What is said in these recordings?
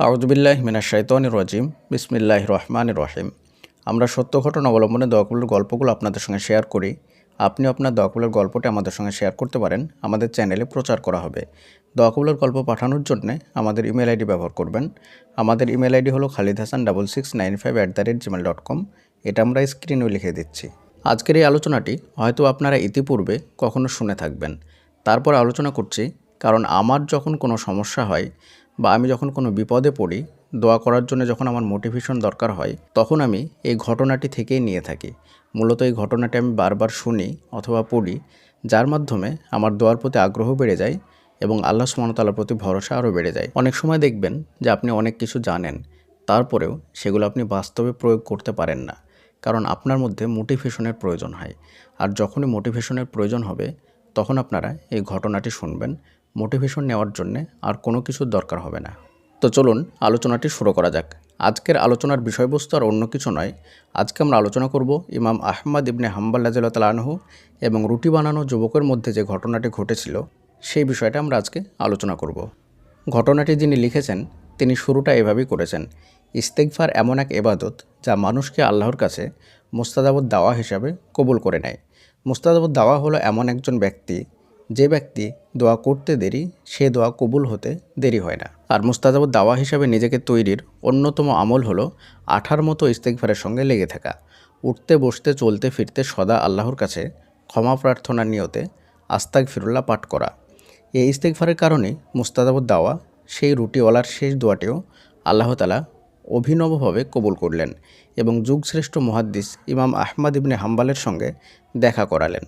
আউদুবিল্লাহ মিনা শাইতান রজিম। বিসমিল্লাহ রহমান রহিম। আমরা সত্য ঘটনা অবলম্বনে দোয়াকুলের গল্পগুলো আপনাদের সঙ্গে শেয়ার করি। আপনি আপনার দোয়াকুলের গল্পটি আমাদের সঙ্গে শেয়ার করতে পারেন। আমাদের চ্যানেলে প্রচার করা হবে। দোয়াকুলের গল্প পাঠানোর জন্য আমাদের ইমেল আইডি ব্যবহার করবেন। আমাদের ইমেল আইডি হলো Khalid Hasan double six nine five at the rate Gmail dot com. এটা আমরা স্ক্রিনেও লিখে দিচ্ছি। আজকের এই আলোচনাটি হয়তো আপনারা ইতিপূর্বে কখনো শুনে থাকবেন। তারপর আলোচনা করছি, কারণ আমার যখন কোনো সমস্যা হয় বা আমি যখন কোনো বিপদে পড়ি, দোয়া করার জন্য যখন আমার মোটিভেশন দরকার হয়, তখন আমি এই ঘটনাটি থেকেই নিয়ে থাকি। মূলত এই ঘটনাটি আমি বারবার শুনি অথবা পড়ি, যার মাধ্যমে আমার দোয়ার প্রতি আগ্রহ বেড়ে যায় এবং আল্লাহ সুমনতালার প্রতি ভরসা আরও বেড়ে যায়। অনেক সময় দেখবেন যে আপনি অনেক কিছু জানেন, তারপরেও সেগুলো আপনি বাস্তবে প্রয়োগ করতে পারেন না, কারণ আপনার মধ্যে মোটিভেশনের প্রয়োজন হয়। আর যখনই মোটিভেশনের প্রয়োজন হবে, তখন আপনারা এই ঘটনাটি শুনবেন মোটিভেশন নেওয়ার জন্যে আর কোনো কিছুর দরকার হবে না। তো চলুন আলোচনাটি শুরু করা যাক। আজকের আলোচনার বিষয়বস্তু আর অন্য কিছু নয়। আজকে আমরা আলোচনা করব ইমাম আহমদ ইবনে হাম্বাল রাজু এবং রুটি বানানো যুবকের মধ্যে যে ঘটনাটি ঘটেছিল, সেই বিষয়টা আমরা আজকে আলোচনা করব। ঘটনাটি যিনি লিখেছেন, তিনি শুরুটা এভাবেই করেছেন। ইস্তেকফার এমন এক এবাদত যা মানুষকে আল্লাহর কাছে মোস্তাদাবত দাওয়া হিসাবে কবুল করে নেয়। মোস্তাদাবত দাওয়া হলো এমন একজন ব্যক্তি যে ব্যক্তি দোয়া করতে দেরি, সে দোয়া কবুল হতে দেরি হয় না। আর মুস্তাজাবুদ দাওয়া হিসাবে নিজেকে তৈরির অন্যতম আমল হলো আঠার মতো ইস্তেকফারের সঙ্গে লেগে থাকা, উঠতে, বসতে, চলতে, ফিরতে সদা আল্লাহর কাছে ক্ষমা প্রার্থনার নিয়তে আস্তাক ফিরুল্লাহ পাঠ করা। এই ইস্তেকফারের কারণে মুস্তাজাবুদ দাওয়া, সেই রুটিওয়ালার শেষ দোয়াটিও আল্লাহ তালা অভিনবভাবে কবুল করলেন এবং যুগশ্রেষ্ঠ মহাদ্দিস ইমাম আহমদ ইবনে হাম্বালের সঙ্গে দেখা করালেন।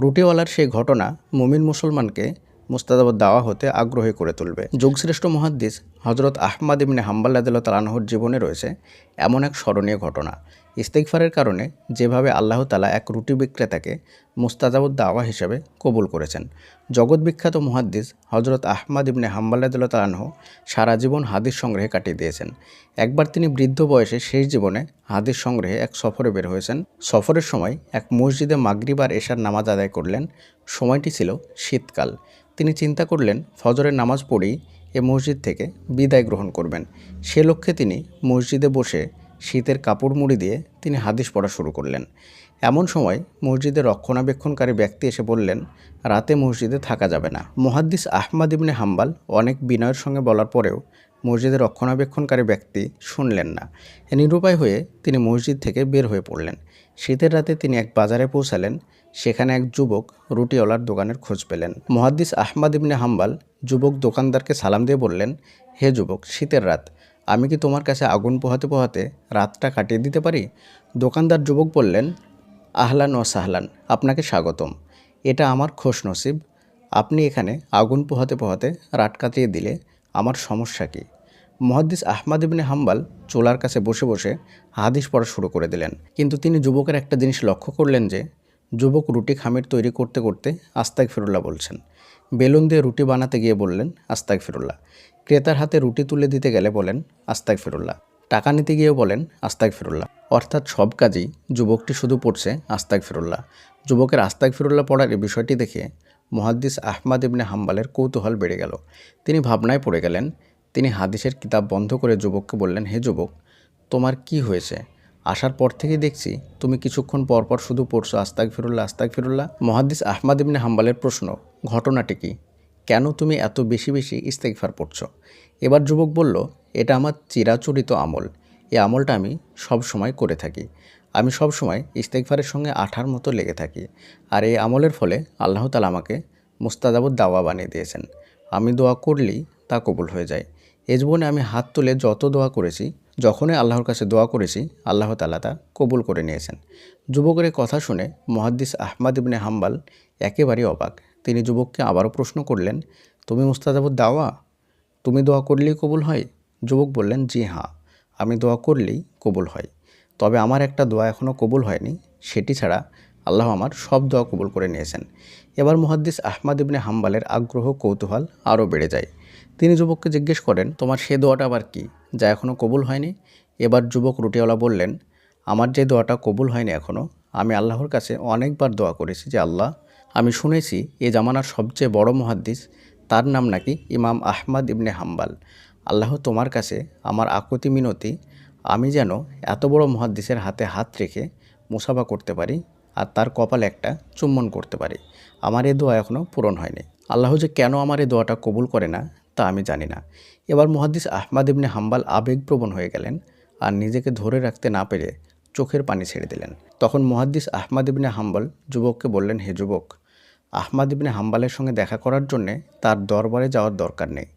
রুটিওয়ালার সেই ঘটনা মুমিন মুসলমানকে মুস্তাদাবাদ দাওয়া হতে আগ্রহী করে তুলবে। যুগশ্রেষ্ঠ মহাদ্দিস হজরত আহমদ ইবনে হাম্বাল তালানহর জীবনে রয়েছে এমন এক স্মরণীয় ঘটনা। ইস্তেকফারের কারণে যেভাবে আল্লাহ তালা এক রুটি বিক্রেতাকে মুস্তাজাবুদ দাওয়া হিসেবে কবুল করেছেন। জগৎ বিখ্যাত মুহাদ্দিস হজরত আহমদ ইবনে হাম্বাল্লাদুল তালানহ সারা জীবন হাদিস সংগ্রহে কাটিয়ে দিয়েছেন। একবার তিনি বৃদ্ধ বয়সে শেষ জীবনে হাদিস সংগ্রহে এক সফরে বের হয়েছেন। সফরের সময় এক মসজিদে মাগরিবার এশার নামাজ আদায় করলেন। সময়টি ছিল শীতকাল। তিনি চিন্তা করলেন, ফজরের নামাজ পড়েই এ মসজিদ থেকে বিদায় গ্রহণ করবেন। সে লক্ষ্যে তিনি মসজিদে বসে শীতের কাপড় মুড়ি দিয়ে তিনি হাদিস পড়া শুরু করলেন। এমন সময় মসজিদের রক্ষণাবেক্ষণকারী ব্যক্তি এসে বললেন, রাতে মসজিদে থাকা যাবে না। মুহাদ্দিস আহমাদ ইবনে হাম্বাল অনেক বিনয়ের সঙ্গে বলার পরেও মসজিদের রক্ষণাবেক্ষণকারী ব্যক্তি শুনলেন না। নিরুপায় হয়ে তিনি মসজিদ থেকে বের হয়ে পড়লেন। শীতের রাতে তিনি এক বাজারে পৌঁছালেন, সেখানে এক যুবক রুটিওয়ালার দোকানের খোঁজ পেলেন। মহাদ্দিস আহমাদ ইবনে হাম্বাল যুবক দোকানদারকে সালাম দিয়ে বললেন, হে যুবক, শীতের রাত আমি কি তোমার কাছে আগুন পোহাতে পোহাতে রাতটা কাটিয়ে দিতে পারি? দোকানদার যুবক বললেন, আহলান ও সাহলান, আপনাকে স্বাগতম। এটা আমার খোশ নসিব আপনি এখানে আগুন পোহাতে পোহাতে রাত কাটিয়ে দিলে আমার সমস্যা কী? মহাদ্দিস আহমাদ ইবনে হাম্বাল চোলার কাছে বসে বসে হাদিস পড়া শুরু করে দিলেন। কিন্তু তিনি যুবকের একটা জিনিস লক্ষ্য করলেন যে, যুবক রুটি খামির তৈরি করতে করতে আস্তাক ফিরুল্লাহ বলছেন। বেলুন দিয়ে রুটি বানাতে গিয়ে বললেন আস্তাক ফিরুল্লাহ ক্রেতার হাতে রুটি তুলে দিতে গেলে বলেন আস্তাক ফিরুল্লাহ টাকা নিতে গিয়েও বলেন আস্তাক ফিরুল্লাহ অর্থাৎ সব কাজেই যুবকটি শুধু পড়ছে আস্তাক ফিরুল্লাহ যুবকের আস্তাক ফিরুল্লাহ পড়ার এই বিষয়টি দেখে মহাদ্দিস আহমাদ ইবনে হাম্বালের কৌতূহল বেড়ে গেল। তিনি ভাবনায় পড়ে গেলেন, তিনি হাদিসের কিতাব বন্ধ করে যুবককে বললেন, হে যুবক, তোমার কি হয়েছে? আসার পর থেকেই দেখছি তুমি কিছুক্ষণ পর পর শুধু পড়ছো আস্তাক ফিরুল্লাহ আস্তাক ফিরুল্লাহ মহাদ্দিস আহমাদ ইবনে হাম্বালের প্রশ্ন, ঘটনাটি কি? কেন তুমি এত বেশি বেশি ইস্তেকফার পড়ছ? এবার যুবক বলল, এটা আমার চিরাচরিত আমল। এই আমলটা আমি সব সময় করে থাকি। আমি সব সময় ইস্তেকফারের সঙ্গে আঠার মতো লেগে থাকি। আর এই আমলের ফলে আল্লাহ তালা আমাকে মুস্তাদাবুদ দাওয়া বানিয়ে দিয়েছেন। আমি দোয়া করলেই তা কবুল হয়ে যায়। এ জীবনে আমি হাত তুলে যত দোয়া করেছি, যখনই আল্লাহর কাছে দোয়া করেছি, আল্লাহ তালা তা কবুল করে নিয়েছেন। যুবকের কথা শুনে মহাদ্দিস আহমাদ ইবনে হাম্বাল একেবারেই অবাক। তিনি যুবককে আবারও প্রশ্ন করলেন, তুমি মুস্তাজাবুদ দাওয়া? তুমি দোয়া করলেই কবুল হয়? যুবক বললেন, জি হ্যাঁ আমি দোয়া করলেই কবুল হয়। তবে আমার একটা দোয়া এখনও কবুল হয়নি, সেটি ছাড়া আল্লাহ আমার সব দোয়া কবুল করে নিয়েছেন। এবার মুহাদ্দিস আহমাদ ইবনে হাম্বালের আগ্রহ, কৌতূহল আরও বেড়ে যায়। তিনি যুবককে জিজ্ঞেস করেন, তোমার সে দোয়াটা আবার কি, যা এখনও কবুল হয়নি? এবার যুবক রুটিওয়ালা বললেন, আমার যে দোয়াটা কবুল হয়নি এখনও আমি আল্লাহর কাছে অনেকবার দোয়া করেছি যে আল্লাহ আমি শুনেছি এ জামানার সবচেয়ে বড় মহাদ্দিস। তার নাম নাকি ইমাম আহমদ ইবনে হাম্বাল। আল্লাহ তোমার কাছে আমার আকুতি মিনতি, আমি যেন এত বড় মহাদ্দিসের হাতে হাত রেখে মুসাফা করতে পারি আর তার কপালে একটা চুম্বন করতে পারি। আমার এ দোয়া এখনও পূরণ হয়নি। আল্লাহ যে কেন আমার এই দোয়াটা কবুল করে না, তা আমি জানি না। এবার মুহাদ্দিস আহমাদ ইবনে হাম্বাল আবেগপ্রবণ হয়ে গেলেন আর নিজেকে ধরে রাখতে না পেরে চোখের পানি ছেড়ে দিলেন। তখন মুহাদ্দিস আহমাদ ইবনে হাম্বল যুবককে বললেন, হে যুবক, আহমাদ ইবনে হাম্বালের সঙ্গে দেখা করার জন্যে তার দরবারে যাওয়ার দরকার নেই।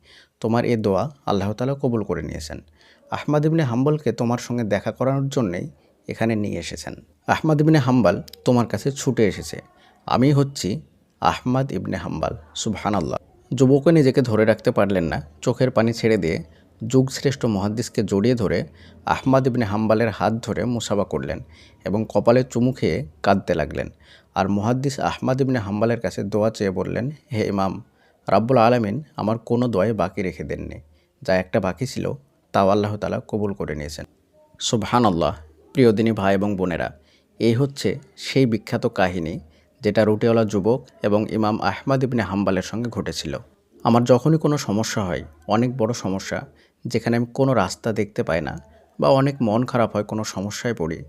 তোমার এ দোয়া আল্লাহ তালা কবুল করে নিয়েছেন। আহমাদ ইবনে হাম্বলকে তোমার সঙ্গে দেখা করানোর জন্যেই এখানে নিয়ে এসেছেন। আহমাদ ইবনে হাম্বাল তোমার কাছে ছুটে এসেছে। আমি হচ্ছি আহমাদ ইবনে হাম্বাল। সুবহান আল্লাহ যুবকে নিজেকে ধরে রাখতে পারলেন না। চোখের পানি ছেড়ে দিয়ে যুগশ্রেষ্ঠ মহাদ্দিসকে জড়িয়ে ধরে আহমাদ ইবনে হাম্বালের হাত ধরে মুসাফা করলেন এবং কপালে চুমু খেয়ে কাঁদতে লাগলেন। আর মহাদ্দিস আহমাদ ইবনে হাম্বালের কাছে দোয়া চেয়ে বললেন, হে ইমাম, রাব্বুল আলামিন আমার কোনো দোয়াই বাকি রেখে দেননি। যা একটা বাকি ছিল, তাও আল্লাহ তালা কবুল করে নিয়েছেন। সুবহান আল্লাহ প্রিয় দিনী ভাই এবং বোনেরা, এই হচ্ছে সেই বিখ্যাত কাহিনী যেটা রুটিওয়ালা যুবক এবং ইমাম আহমাদ ইবনে হাম্বালের সঙ্গে ঘটেছিল। আমার যখনই কোনো সমস্যা হয়, অনেক বড় সমস্যা যেখানে আমি কোনো রাস্তা দেখতে পাই না বা অনেক মন খারাপ হয় কোনো সমস্যায় পড়ি,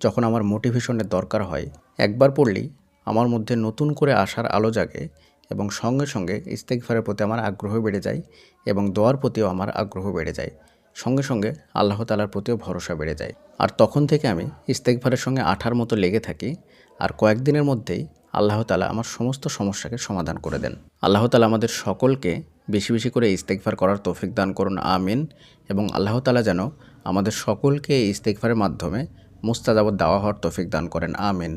যখন আমার মোটিভেশনের দরকার হয়, একবার পড়লেই আমার মধ্যে নতুন করে আসার আলো জাগে এবং সঙ্গে সঙ্গে ইস্তেকফারের প্রতি আমার আগ্রহ বেড়ে যায় এবং দোয়ার প্রতিও আমার আগ্রহ বেড়ে যায়। সঙ্গে সঙ্গে আল্লাহ তালার প্রতিও ভরসা বেড়ে যায়। আর তখন থেকে আমি ইস্তেকভারের সঙ্গে আঠার মতো লেগে থাকি আর কয়েকদিনের মধ্যেই আল্লাহ তালা আমার সমস্ত সমস্যাকে সমাধান করে দেন। আল্লাহ তালা আমাদের সকলকে বেশি বেশি করে ইস্তেকফার করার তৌফিক দান করুন, আমিন। এবং আল্লাহ তালা যেন আমাদের সকলকে ইস্তেকফারের মাধ্যমে মুস্তাজাবত দেওয়া হওয়ার তৌফিক দান করেন, আমিন।